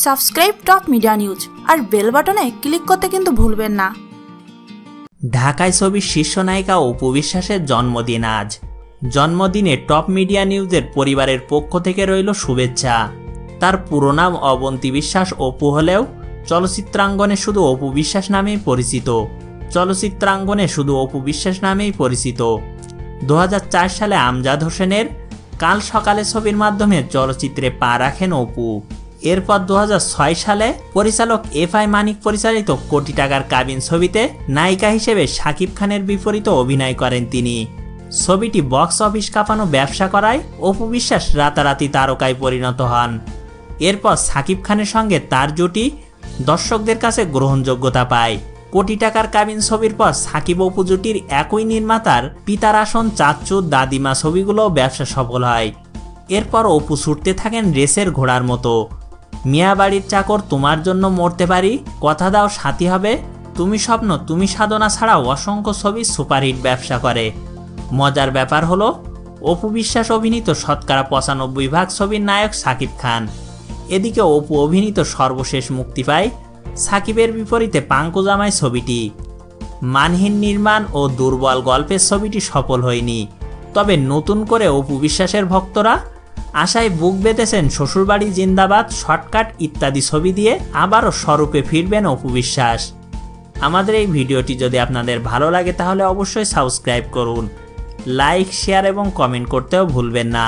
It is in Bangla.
সাবস্ক্রাইব টপ মিডিয়া নিউজ আর বেল বাটনে ক্লিক করতে কিন্তু ভুলবেন না। ঢাকায় ছবির শীর্ষ নায়িকা অপু বিশ্বাসের জন্মদিন আজ। জন্মদিনে টপ মিডিয়া নিউজের পরিবারের পক্ষ থেকে রইল শুভেচ্ছা। তার পুরো নাম অবন্তী বিশ্বাস অপু হলেও চলচ্চিত্রাঙ্গনে শুধু অপু বিশ্বাস নামেই পরিচিত। চলচ্চিত্রাঙ্গনে শুধু অপু বিশ্বাস নামেই পরিচিত। দু হাজার চার সালে আমজাদ হোসেনের কাল সকালে ছবির মাধ্যমে চলচ্চিত্রে পা রাখেন অপু। এরপর দু হাজার ছয় সালে পরিচালক এফ আই মানিক পরিচালিত কোটি টাকার কাবিন ছবিতে নায়িকা হিসেবে শাকিব খানের বিপরীতে অভিনয় করেন তিনি। ছবিটি বক্স অফিস কাঁপানো ব্যবসা করায় অপু বিশ্বাস রাতারাতি তারকায় পরিণত হন। এরপর সাকিব খানের সঙ্গে তার জুটি দর্শকদের কাছে গ্রহণযোগ্যতা পায়। কোটি টাকার কাবিন ছবির পর সাকিব অপু জুটির একই নির্মাতার পিতার আসন চাচ্চু দাদিমা ছবিগুলোও ব্যবসা সফল হয়। এরপর অপু ছুটতে থাকেন রেসের ঘোড়ার মতো। মিয়া বাড়ির চাকর তোমার জন্য মরতে পারি? কথা দাও, সাথী হবে। তুমি স্বপ্ন, তুমি সাধনা ছাড়াও অসংখ্য ছবি সুপারহিট ব্যবসা করে। মজার ব্যাপার হলো, অপু বিশ্বাস অভিনীত শতকরা পঁচানব্বই ভাগ ছবির নায়ক সাকিব খান। এদিকে অপু অভিনীত সর্বশেষ মুক্তি পায় সাকিবের বিপরীতে পাঙ্কুজামাই ছবিটি। মানহীন নির্মাণ ও দুর্বল গল্পের ছবিটি সফল হয়নি। তবে নতুন করে অপু বিশ্বাসের ভক্তরা আশায় বুক বেঁধেছেন শ্বশুরবাড়ি জিন্দাবাদ, শর্টকাট ইত্যাদি ছবি দিয়ে আবারও স্বরূপে ফিরবেন অপু বিশ্বাস। আমাদের এই ভিডিওটি যদি আপনাদের ভালো লাগে তাহলে অবশ্যই সাবস্ক্রাইব করুন। লাইক, শেয়ার এবং কমেন্ট করতেও ভুলবেন না।